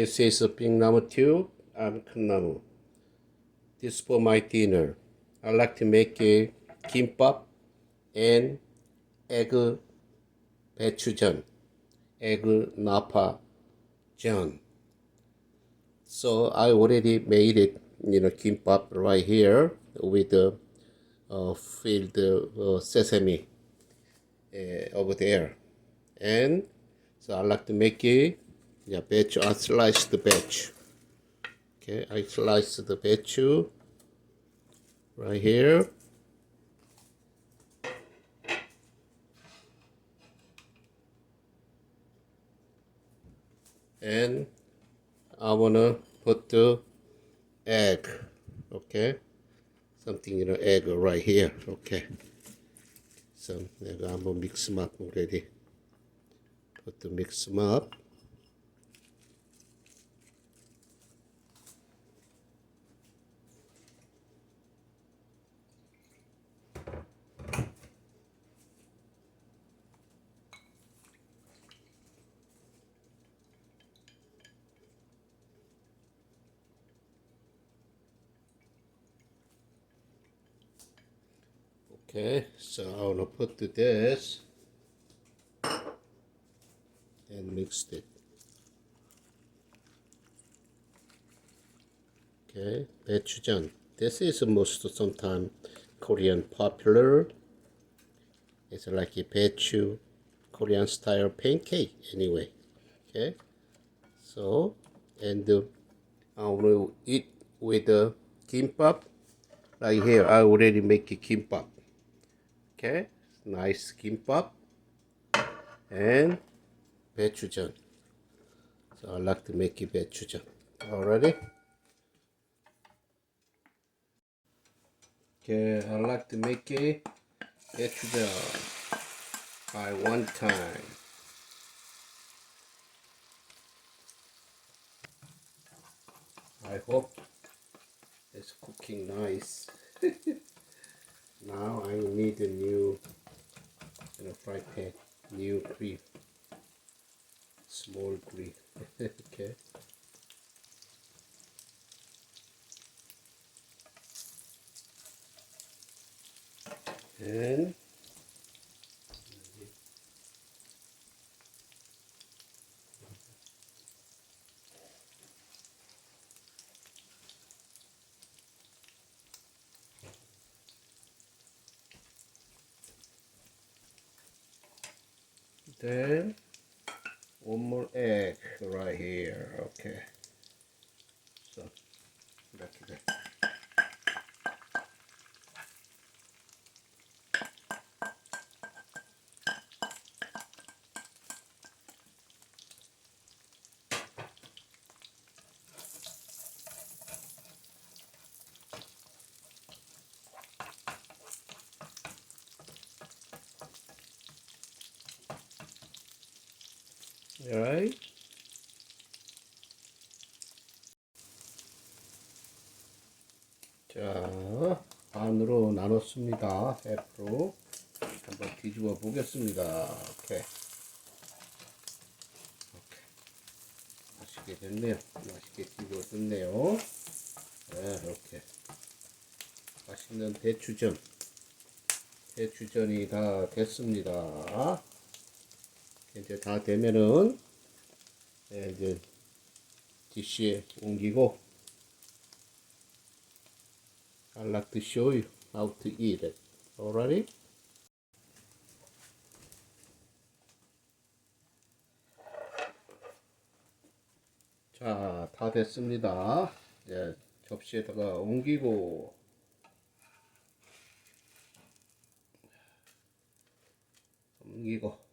This is a big number two and kumnamu. This for my dinner. I like to make a kimbap and egg gochujang, egg napa john. So I already made it, you know, kimbap right here with the uh, filled uh, sesame uh, over there, and so I like to make it yeah batch. I slice the batch. okay I slice the batch right here and I wanna put the egg okay something you know egg right here okay so I'm gonna mix them up already put the mix them up Okay, so I want to put this and mix it. Okay, gochujang. This is most sometimes Korean popular. It's like a gochu Korean style pancake anyway. Okay, so and uh, I will eat with the uh, kimbap. Like here, I already make a kimbap. Okay, nice kimbap and gochujang. So I like to make it gochujang. Already. Okay, I like to make it gochujang by one time. I hope it's cooking nice. now I need a new you know, fry pan, new grill, small grill. okay. And then one more egg right here. Okay. Alright. 자, 반으로 나눴습니다. F로. 한번 뒤집어 보겠습니다. 오케이. 오케이. 맛있게 됐네요. 맛있게 뒤집어졌네요. 네, 이렇게. 맛있는 배추전. 배추전이 다 됐습니다. 이제 다 되면은 네, 이제 디시에 옮기고 I like to show you how to eat it. Alright? 자, 다 됐습니다. 이제 접시에다가 옮기고 옮기고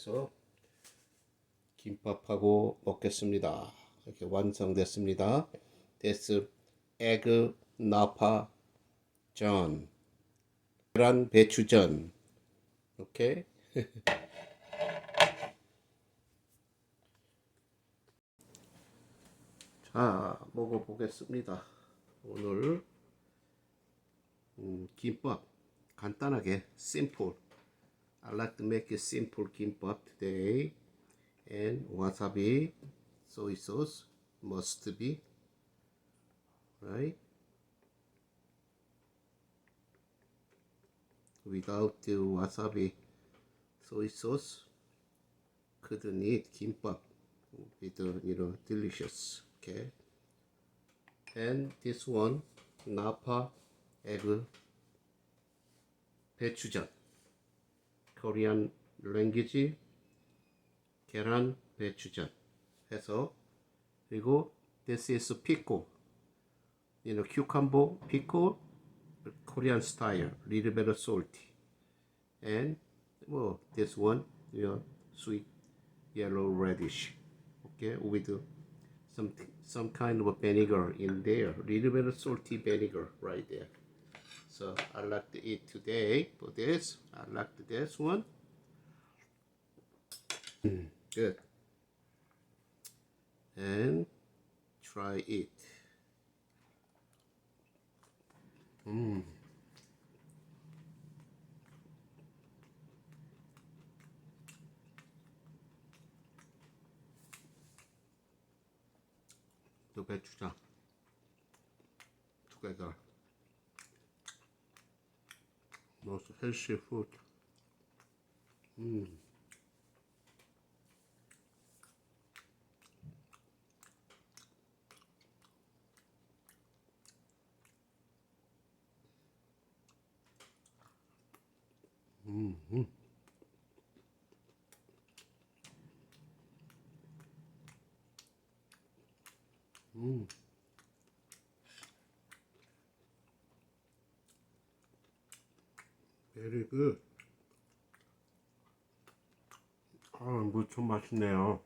해서 김밥하고 먹겠습니다. 이렇게 완성됐습니다. This egg napa 전 계란 배추전 오케이 자 먹어보겠습니다. 오늘 음, 김밥 간단하게 simple I like to make a simple kimbap today. And wasabi soy sauce must be. Right? Without the wasabi soy sauce couldn't eat kimbap. With uh, you know delicious. Okay? And this one napa egg 배 추전 코리안 랭귀지 계란 배추전 해서 그리고 this is pickle you know cucumber pickle Korean style little bit salty and well this one you know sweet yellow radish okay with some some kind of a vinegar in there little bit of salty vinegar right there so I like to eat today for this I like this one good and try it 또 배추장 together was healthy food. Mm. Mm-hmm. Very good 아 무척 맛있네요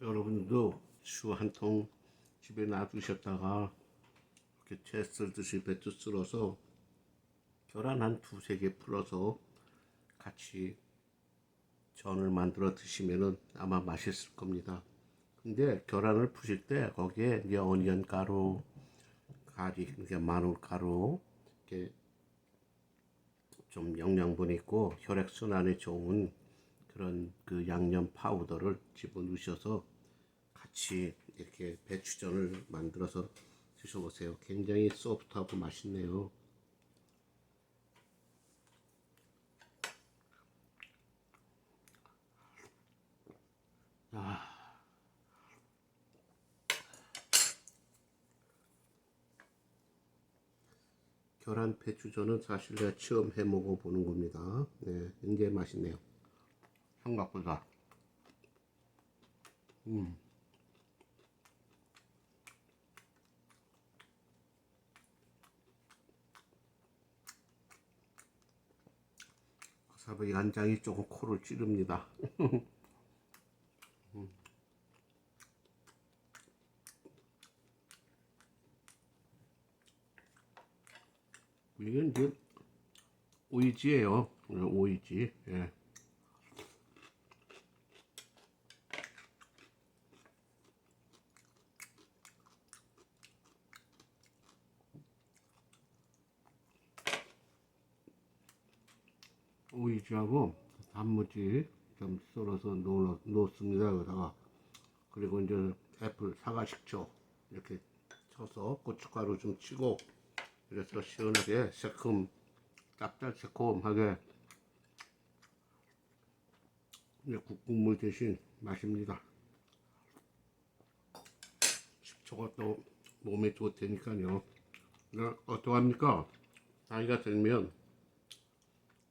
여러분도 슈 한 통 집에 놔두셨다가 이렇게 채 썰듯이 배추 썰어서 계란 한 두세 개 풀어서 같이 전을 만들어 드시면은 아마 맛있을 겁니다. 근데 계란을 푸실 때 거기에 이제 어니언 가루, 가리, 마늘 가루, 이렇게 좀 영양분 있고 혈액 순환에 좋은 그런 그 양념 파우더를 집어 넣으셔서 같이 이렇게 배추전을 만들어서 드셔보세요. 굉장히 소프트하고 맛있네요. 계란 배추전은 사실 내가 처음 해 먹어보는 겁니다. 네, 굉장히 맛있네요. 생각보다. 음. 와사비 간장이 조금 코를 찌릅니다. 이제 오이지예요. 오이지. 예. 오이지하고 단무지 좀 썰어서 넣, 넣습니다. 여기다가 그리고 이제 애플 사과 식초 이렇게 쳐서 고춧가루 좀 치고 이래서 시원하게 새콤 짭짤 새콤하게 이제 국국물 대신 마십니다. 식초가 또 몸에 좋다니까요. 어떡합니까? 나이가 들면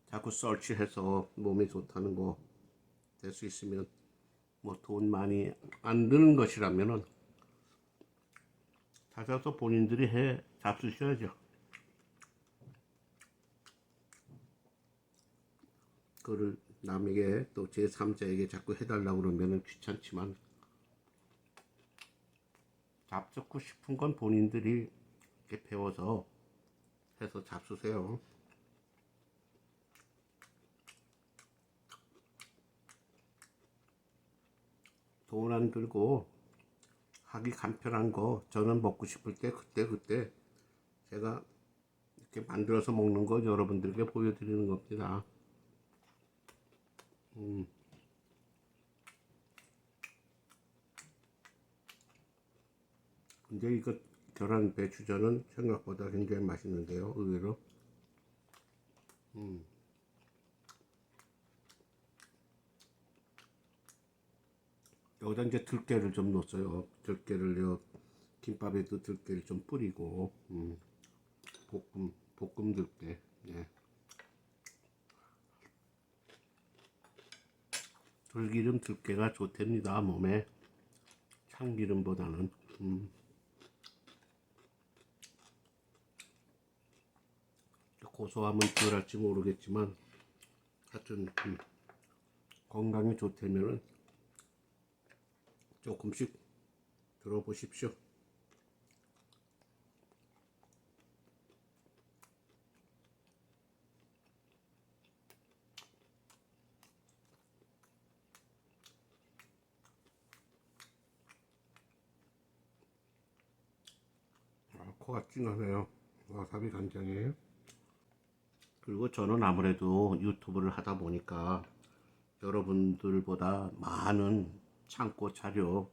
자꾸 설치해서 몸에 좋다는 거 될 수 있으면 뭐 돈 많이 안 드는 것이라면은 찾아서 본인들이 해 잡수셔야죠. 그거를 남에게 또 제3자에게 자꾸 해달라고 그러면은 귀찮지만 잡수고 싶은 건 본인들이 이렇게 배워서 해서 잡수세요. 돈 안 들고 하기 간편한 거 저는 먹고 싶을 때 그때 그때 제가 이렇게 만들어서 먹는 거 여러분들께 보여드리는 겁니다. 음. 근데 이거 계란 배추전은 생각보다 굉장히 맛있는데요. 의외로. 음. 여기다 이제 들깨를 좀 넣었어요. 들깨를 요 김밥에도 들깨를 좀 뿌리고 음. 볶음 볶음 들깨. 예. 들기름 들깨가 좋답니다 몸에 참기름보다는 음. 고소함은 덜할지 모르겠지만 하여튼 음, 건강에 좋다면은 조금씩 들어보십시오. 아, 코가 찡하네요. 와사비 간장이에요. 그리고 저는 아무래도 유튜브를 하다 보니까 여러분들보다 많은 창고 자료를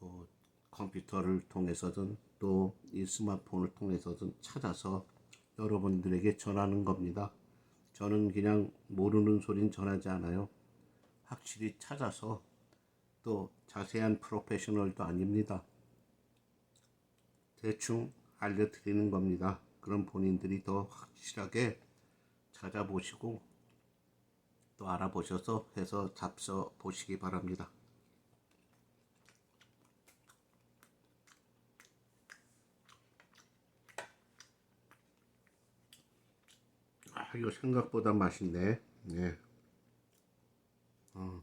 뭐 컴퓨터를 통해서든 또 이 스마트폰을 통해서든 찾아서 여러분들에게 전하는 겁니다. 저는 그냥 모르는 소린 전하지 않아요. 확실히 찾아서 또 자세한 프로페셔널도 아닙니다. 대충 알려드리는 겁니다. 그럼 본인들이 더 확실하게 찾아보시고 또 알아보셔서 해서 잡숴 보시기 바랍니다. 아, 이거 생각보다 맛있네. 네. 어.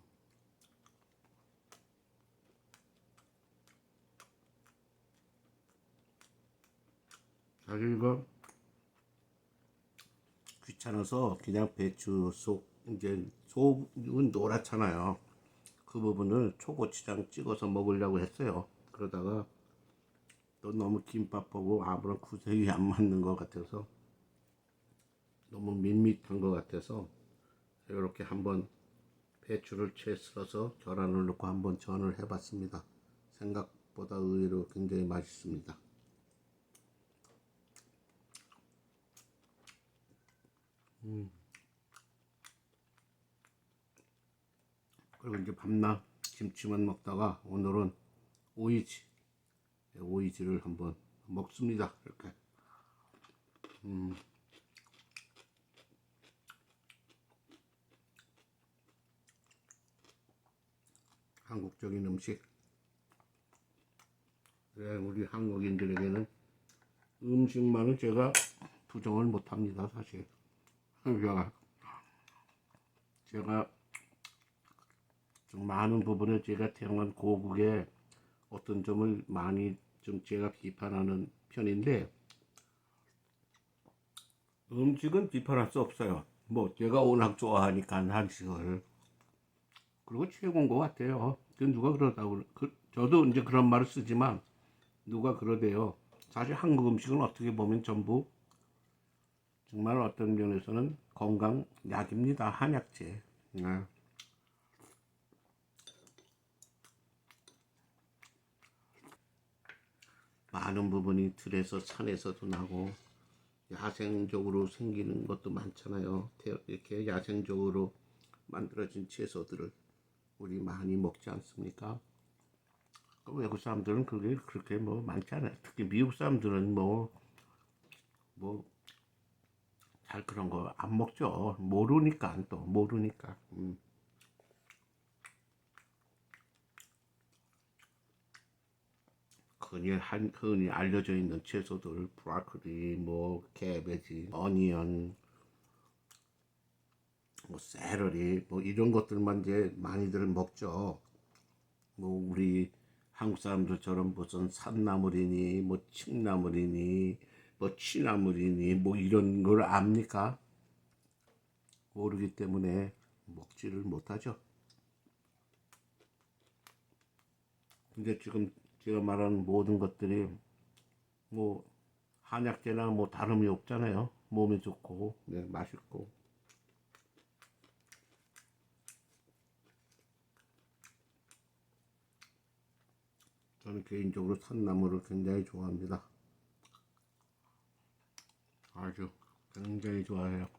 사실 이거 귀찮아서 그냥 배추 속 이제 속은 노랗잖아요. 그 부분을 초고추장 찍어서 먹으려고 했어요. 그러다가 또 너무 김밥 보고 아무런 구색이 안 맞는 것 같아서 너무 밋밋한 것 같아서 이렇게 한번 배추를 채 썰어서 계란을 넣고 한번 전을 해봤습니다. 생각보다 의외로 굉장히 맛있습니다. 그리고 이제 밤낮 김치만 먹다가 오늘은 오이지 네, 오이지를 한번 먹습니다. 이렇게 음. 한국적인 음식. 그래 우리 한국인들에게는 음식만은 제가 부정을 못합니다. 사실 제가 제가 좀 많은 부분에 제가 태어난 고국의 어떤 점을 많이 좀 제가 비판하는 편인데 음식은 비판할 수 없어요. 뭐 제가 워낙 좋아하니까 한식을 그리고 최고인 것 같아요. 그 누가 그러다고 그, 저도 이제 그런 말을 쓰지만 누가 그러대요. 사실 한국 음식은 어떻게 보면 전부 정말 어떤 면에서는 건강 약입니다. 한약재. 네. 많은 부분이 들에서 산에서도 나고 야생적으로 생기는 것도 많잖아요. 태- 이렇게 야생적으로 만들어진 채소들을 우리 많이 먹지 않습니까? 그 외국 사람들은 그게 그렇게 뭐 많지 않아요. 특히 미국 사람들은 뭐, 뭐, 잘 그런 거 안 먹죠. 모르니까 또, 모르니까. 음. 흔히, 한, 흔히 알려져 있는 채소들, 브로콜리, 뭐, 캐베지, 어니언, 뭐, 세러리, 뭐, 이런 것들만 이제 많이들 먹죠. 뭐, 우리 한국 사람들처럼 무슨 산나물이니, 뭐, 칡나물이니, 뭐, 취나물이니, 뭐, 이런 걸 압니까? 모르기 때문에 먹지를 못하죠. 근데 지금 제가 말하는 모든 것들이 뭐 한약재나 뭐 다름이 없잖아요. 몸에 좋고 네, 맛있고 저는 개인적으로 산나물을 굉장히 좋아합니다. 아주 굉장히 좋아해요.